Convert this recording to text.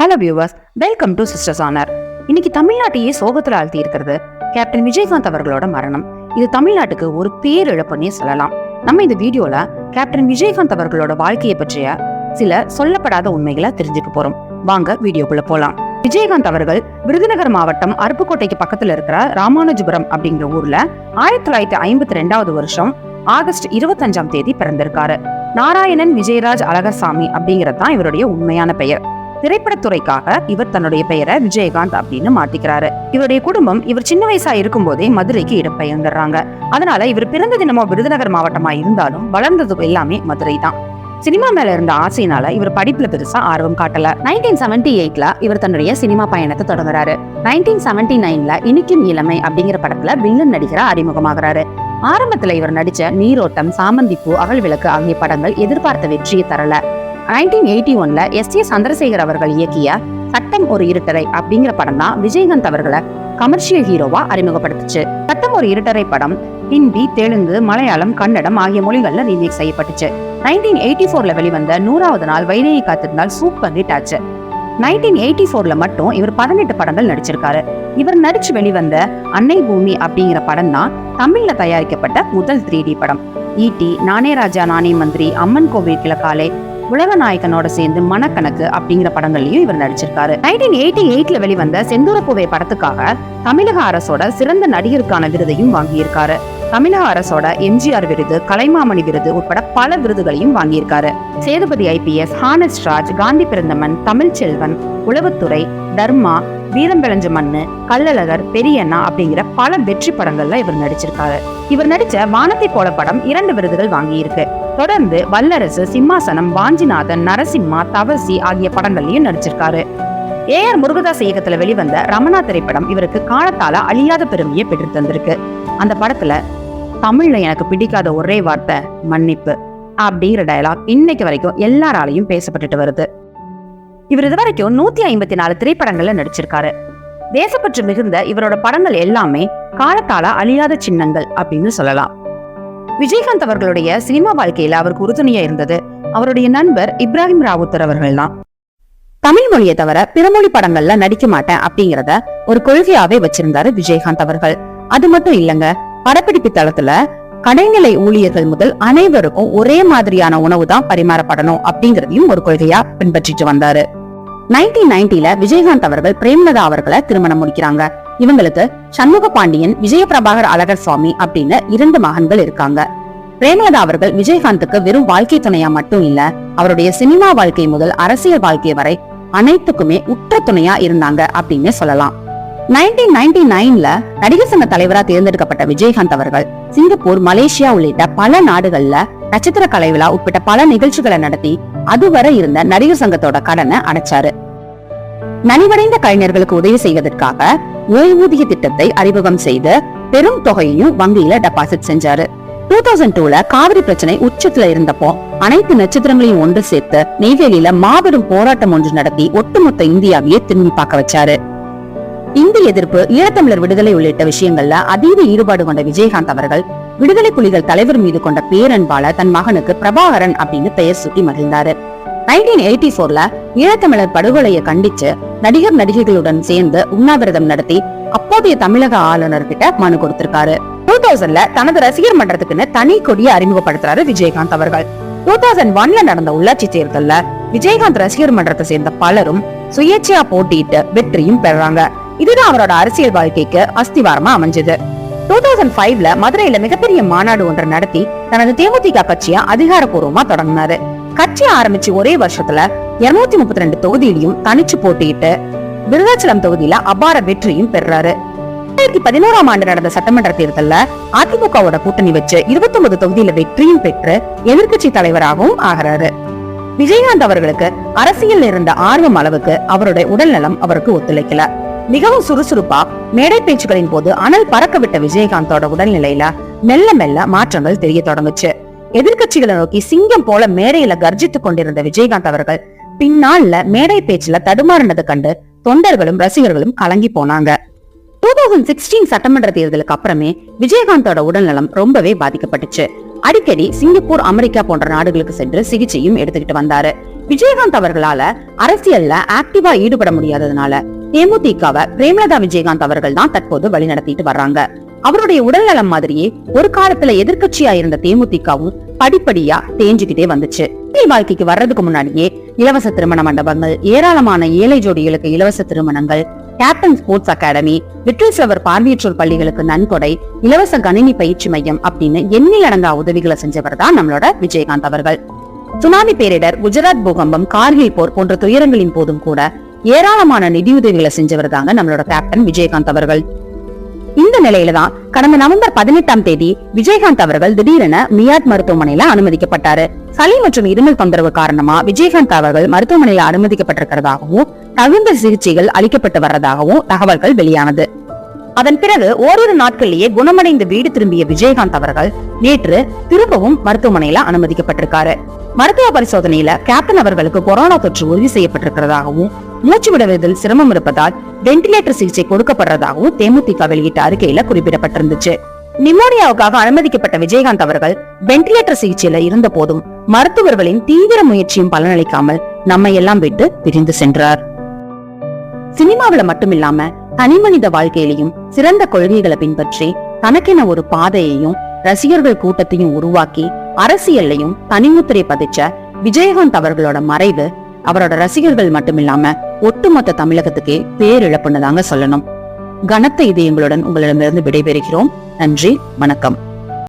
Hello viewers welcome to sisters honour இன்னைக்கு தமிழ்நாட்டையே சோகத்தில் ஆழ்த்தி இருக்கிறது கேப்டன் விஜயகாந்த் அவர்களோட மரணம். இது தமிழ்நாட்டுக்கு ஒரு பேரிழப்புன்னே சொல்லலாம். நம்ம இந்த வீடியோல கேப்டன் விஜயகாந்த் அவர்களோட வாழ்க்கையை பற்றிய சில சொல்லப்படாத உண்மைகளை தெரிஞ்சுக்க போறோம். வாங்க வீடியோக்குள்ள போலாம். விஜயகாந்த் அவர்கள் விருதுநகர் மாவட்டம் அருப்புக்கோட்டைக்கு பக்கத்துல இருக்கிற ராமானுஜபுரம் அப்படிங்கிற ஊர்ல ஆயிரத்தி தொள்ளாயிரத்தி ஐம்பத்தி ரெண்டாவது வருஷம் ஆகஸ்ட் இருபத்தஞ்சாம் தேதி பிறந்திருக்காரு. நாராயணன் விஜயராஜ் அழகர்சாமி அப்படிங்கிறது தான் இவருடைய உண்மையான பெயர். திரைப்படத்துறைக்காக இவர் தன்னுடைய பெயரை விஜயகாந்த் அப்படின்னு மாத்திக்கிறாரு. இவருடைய குடும்பம் இவர் சின்ன வயசா இருக்கும் போதே மதுரைக்கு இடம்பெயர்ந்துடுறாங்க. அதனால இவர் பிறந்த தினமோ விருதுநகர் மாவட்டமா இருந்தாலும் வளர்ந்தது எல்லாமே மதுரை தான். சினிமா மேல இருந்த ஆசையினால இவர் படிப்புல பெருசா ஆர்வம் காட்டல. நைன்டீன் செவன்டி எயிட்ல இவர் தன்னுடைய சினிமா பயணத்தை தொடங்குறாரு. நைன்டீன் செவன்டி நைன்ல இனிக்கும் இளமை அப்படிங்கிற படத்துல வில்லன் நடிகரா அறிமுகமாகறாரு. ஆரம்பத்துல இவர் நடிச்ச நீரோட்டம் சாமந்திப்பூ அகல் விளக்கு ஆகிய படங்கள் எதிர்பார்த்த வெற்றியை தரல. நைன்டீன் எயிட்டி ஒன்ல எஸ் ஏ சந்திரசேகர் அவர்கள் இயக்கிய சட்டம் ஒரு இருட்டரை அப்படிங்கிற படம் தான் விஜயகாந்த் அவர்களை கமர்ஷியல் ஹீரோவா அறிமுகப்படுத்துச்சு. சட்டம் ஒரு இருட்டரை படம் ஹிந்தி தெலுங்கு மலையாளம் கன்னடம் ஆகிய மொழிகள்ல ரீமேக் செய்யப்பட்டுச்சு. நைன்டீன் எயிட்டி ஃபோர்ல வெளிவந்த நூறாவது நாள் வைதையை காத்திருந்தால் சூப்பர் ஹிட் ஆச்சு நைன்டீன் எயிட்டி ஃபோர்ல மட்டும் இவர் பதினெட்டு படங்கள் நடிச்சிருக்காரு. இவர் நடிச்சு வெளிவந்த அன்னை பூமி அப்படிங்கிற படம் தான் தமிழ்ல தயாரிக்கப்பட்ட முதல் த்ரீ டி படம். ஈட்டி நானே ராஜா நானே மந்திரி அம்மன் கோவில் கிழக்காலே உலகநாயகனோட சேர்ந்து மனக்கணக்கு அப்படிங்கிற படங்கள்லயும் இவர் நடிச்சிருக்காரு. நைன்டீன் எயிட்டி எயிட்ல வெளிவந்த செந்தூரப்பூவை படத்துக்காக தமிழக அரசோட சிறந்த நடிகருக்கான விருதையும் வாங்கியிருக்காரு. தமிழக அரசோட எம்ஜிஆர் விருது கலைமாமணி விருது உட்பட பல விருதுகளையும் வாங்கியிருக்காரு. சேதுபதி ஐபிஎஸ் ஹானஸ் ராஜ் காந்தி பிறந்தமன் தமிழ்ச்செல்வன் உளவுத்துறை தர்மா வீரம் விளைஞ்ச மண்ணு கள்ளழகர் பெரியண்ணா அப்படிங்கிற பல வெற்றி படங்கள்ல இவர் நடிச்சிருக்காரு. இவர் நடிச்ச வானத்தை போல படம் இரண்டு விருதுகள் வாங்கியிருக்கு. தொடர்ந்து வல்லரசு சிம்மாசனம் வாஞ்சிநாதன் நரசிம்மா தவசி ஆகிய படங்கள்லயும் நடிச்சிருக்காரு. ஏ ஆர் முருகதாஸ் இயக்கத்துல வெளிவந்த ரமணா திரைப்படம் இவருக்கு காலத்தால அழியாத பெருமையை பெற்று தந்திருக்கு. அந்த படத்துல தமிழ்ல எனக்கு பிடிக்காத ஒரே வார்த்தை மன்னிப்பு அப்படிங்கிற டயலாக் இன்னைக்கு வரைக்கும் எல்லாராலையும் பேசப்பட்டுட்டு வருது. இவர் இது வரைக்கும் நூத்தி ஐம்பத்தி நாலு திரைப்படங்கள்ல நடிச்சிருக்காரு. தேசப்பற்று மிகுந்த இவரோட படங்கள் எல்லாமே காலத்தால அழியாத சின்னங்கள் அப்படின்னு சொல்லலாம். விஜயகாந்த் அவர்களுடைய சினிமா வாழ்க்கையில அவருக்கு உறுதுணையா இருந்தது அவருடைய நண்பர் இப்ராஹிம் ராவுத்தர் அவர்கள் தான் தமிழ் மொழியை தவிர பிறமொழி படங்கள்ல நடிக்க மாட்டேன் அப்படிங்கறத ஒரு கொள்கையாவே வச்சிருந்தாரு விஜயகாந்த் அவர்கள். அது மட்டும் இல்லங்க படப்பிடிப்பு தளத்துல கடைநிலை ஊழியர்கள் முதல் அனைவருக்கும் ஒரே மாதிரியான உணவு தான் பரிமாறப்படணும் அப்படிங்கறதையும் ஒரு கொள்கையா பின்பற்றிட்டு வந்தாரு. நைன்டீன் நைன்டில விஜயகாந்த் அவர்கள் பிரேம்லதா அவர்களை திருமணம் முடிக்கிறாங்க. இவங்களுக்கு சண்முக பாண்டியன் விஜயபிரபாகர் அழகர் சுவாமி அப்படின்னு இரண்டு மகன்கள் இருக்காங்க. பிரேமலதா அவர்கள் விஜயகாந்துக்கு வெறும் வாழ்க்கை துணையா மட்டும் இல்ல அவருடைய சினிமா வாழ்க்கை முதல் அரசியல் வாழ்க்கை வரை அனைத்துக்குமே உற்ற துணையா இருந்தாங்க அப்படின்னு சொல்லலாம். நைன்டீன் நைன்டி நைன்ல நடிகர் சங்க தலைவரா தேர்ந்தெடுக்கப்பட்ட விஜயகாந்த் அவர்கள் சிங்கப்பூர் மலேசியா உள்ளிட்ட பல நாடுகள்ல நட்சத்திர கலை விழா உட்பட்ட பல நிகழ்ச்சிகளை நடத்தி அதுவரை இருந்த நடிகர் சங்கத்தோட கடனை அடைச்சாரு. நலிவடைந்த கலைஞர்களுக்கு உதவி செய்வதற்காக ஓய்வூதிய திட்டத்தை அறிமுகம் செய்து பெரும் தொகையையும் வங்கியில டெபாசிட் செஞ்சாரு. டூ தௌசண்ட் டூல காவிரி பிரச்சனை உச்சத்துல இருந்தப்போ அனைத்து நட்சத்திரங்களையும் ஒன்று சேர்த்து நெய்வேலியில மாபெரும் போராட்டம் ஒன்று நடத்தி ஒட்டுமொத்த இந்தியாவையே திரும்பி பார்க்க வச்சாரு. இந்தி எதிர்ப்பு ஈழத்தமிழர் விடுதலை உள்ளிட்ட விஷயங்கள்ல அதீத ஈடுபாடு கொண்ட விஜயகாந்த் அவர்கள் விடுதலை புலிகள் தலைவர் மீது கொண்ட பேரன்பால தன் மகனுக்கு பிரபாகரன் அப்படின்னு பெயர் சூட்டி மகிழ்ந்தாரு. நைன்டீன் எயிட்டி போர்ல ஈழத்தமிழர் படுகொலையை கண்டிச்சு நடிகர் நடிகைகளுடன் சேர்ந்து உண்ணாவிரதம் நடத்தி அப்போதைய தமிழக ஆளுநர் கிட்ட மனு கொடுத்திருக்காரு. டூ தௌசண்ட்ல தனது ரசிகர் மன்றத்துக்குன்னு தனி கொடியை அறிமுகப்படுத்துறாரு விஜயகாந்த் அவர்கள். டூ தௌசண்ட் ஒன்ல நடந்த உள்ளாட்சி தேர்தல்ல விஜயகாந்த் ரசிகர் மன்றத்தை சேர்ந்த பலரும் சுயேட்சையா போட்டியிட்டு வெற்றியும் பெறாங்க. இதுதான் அவரோட அரசியல் வாழ்க்கைக்கு அஸ்திவாரமா அமைஞ்சது. டூ தௌசண்ட் ஃபைவ்ல மதுரையில மிகப்பெரிய மாநாடு ஒன்றை நடத்தி தனது தேமுதிக கட்சியை அதிகாரப்பூர்வமா தொடங்கினாரு. கட்சி ஆரம்பிச்சு ஒரே வருஷத்துல இருநூத்தி முப்பத்தி ரெண்டு தொகுதியிலையும் தனிச்சு போட்டியிட்டு விருதாச்சலம் தொகுதியில அபார வெற்றியும் பெறாரு ரெண்டாயிரத்தி பதினோராம் ஆண்டு நடந்த சட்டமன்ற தேர்தல்ல அதிமுகவோட கூட்டணி வச்சு இருபத்தி ஒன்பது தொகுதியில வெற்றியும் பெற்று எதிர்க்கட்சி தலைவராகவும் ஆகிறாரு. விஜயகாந்த் அவர்களுக்கு அரசியல் இருந்த ஆர்வம் அளவுக்கு அவருடைய உடல்நலம் அவருக்கு ஒத்துழைக்கல. மிகவும் சுறுசுறுப்பா மேடை பேச்சுகளின் போது அனல் பறக்க விட்ட விஜயகாந்தோட உடல்நிலையில மெல்ல மெல்ல மாற்றங்கள் தெரிய தொடங்குச்சு. எதிர்கட்சிகளை நோக்கி சிங்கம் போல மேடையில கர்ஜித்துக் கொண்டிருந்த விஜயகாந்த் அவர்கள் பின்னால மேடை பேச்சுல தடுமாறினதை கண்டு தொண்டர்களும் ரசிகர்களும் கலங்கி போனாங்க. டூ தௌசண்ட் சிக்ஸ்டீன் சட்டமன்ற தேர்தலுக்கு அப்புறமே விஜயகாந்தோட உடல்நலம் ரொம்பவே பாதிக்கப்பட்டுச்சு. அடிக்கடி சிங்கப்பூர் அமெரிக்கா போன்ற நாடுகளுக்கு சென்று சிகிச்சையும் எடுத்துக்கிட்டு வந்தாரு. விஜயகாந்த் அவர்களால அரசியல்ல ஆக்டிவா ஈடுபட முடியாததுனால தேமுதிகவை பிரேமலதா விஜயகாந்த் அவர்கள் தான் தற்போது வழிநடத்திட்டு வர்றாங்க. அவருடைய உடல்நலம் மாதிரியே ஒரு காலத்துல எதிர்கட்சியா இருந்த தேமுதிகவும் படிப்படியா தேஞ்சுக்கிட்டே வந்துச்சு. வாழ்க்கைக்கு வர்றதுக்கு முன்னாடியே இலவச திருமண மண்டபங்கள் ஏராளமான ஏழை ஜோடிகளுக்கு இலவச திருமணங்கள் captain sports academy little flower பார்வையற்றோர் பள்ளிகளுக்கு நன்கொடை இலவச கணினி பயிற்சி மையம் அப்படின்னு எண்ணிலடங்கா உதவிகளை செஞ்சவர் தான் நம்மளோட விஜயகாந்த் அவர்கள். சுனாமி பேரிடர் குஜராத் பூகம்பம் கார்கில் போர் போன்ற துயரங்களின் போதும் கூட ஏராளமான நிதியுதவிகளை செஞ்சவர் தாங்க நம்மளோட கேப்டன் விஜயகாந்த் அவர்கள். இந்த நிலையில தான் கடந்த நவம்பர் பதினெட்டாம் தேதி விஜயகாந்த் அவர்கள் திடீரென மியாட் மருத்துவமனையில அனுமதிக்கப்பட்டாரு. சளி மற்றும் இருமல் தொந்தரவு காரணமா விஜயகாந்த் அவர்கள் மருத்துவமனையில அனுமதிக்கப்பட்டிருக்கிறதாகவும் தகுந்த சிகிச்சைகள் அளிக்கப்பட்டு வர்றதாகவும் தகவல்கள் வெளியானது. அதன் பிறகு ஓரிரு நாட்களிலேயே குணமடைந்து வீடு திரும்பிய விஜயகாந்த் அவர்கள் நேற்று திரும்பவும் மருத்துவமனையில அனுமதிக்கப்பட்டிருக்காரு. மருத்துவ பரிசோதனையில கேப்டன் அவர்களுக்கு கொரோனா தொற்று உறுதி செய்யப்பட்டிருக்கிறதாகவும் மூச்சு விடுவதில் சிரமம் இருப்பதால் வென்டிலேட்டர் சிகிச்சை கொடுக்கப்படுறதாகவும் தேமுதிக வெளியிட்ட அறிக்கையில குறிப்பிடப்பட்டிருந்துச்சு. நிமோனியாவுக்காக அனுமதிக்கப்பட்ட விஜயகாந்த் அவர்கள் வென்டிலேட்டர் சிகிச்சையில இருந்த போதும் மருத்துவர்களின் தீவிர முயற்சியும் பலனளிக்காமல் நம்மை எல்லாம் விட்டு பிரிந்து சென்றார். சினிமாவில மட்டுமில்லாம தனிமனித வாழ்க்கையிலையும் சிறந்த கொள்கைகளை பின்பற்றி தனக்கென ஒரு பாதையையும் ரசிகர்கள் கூட்டத்தையும் உருவாக்கி அரசியல்லையும் தனிமுத்திரை பதிச்ச விஜயகாந்த் அவர்களோட மறைவு அவரோட ரசிகர்கள் மட்டுமில்லாம ஒட்டுமொத்த தமிழகத்துக்கே பேரிழப்புன்னு தாங்க சொல்லணும். கனத்த இதயங்களுடன் உங்களிடமிருந்து விடைபெறுகிறோம். நன்றி வணக்கம்.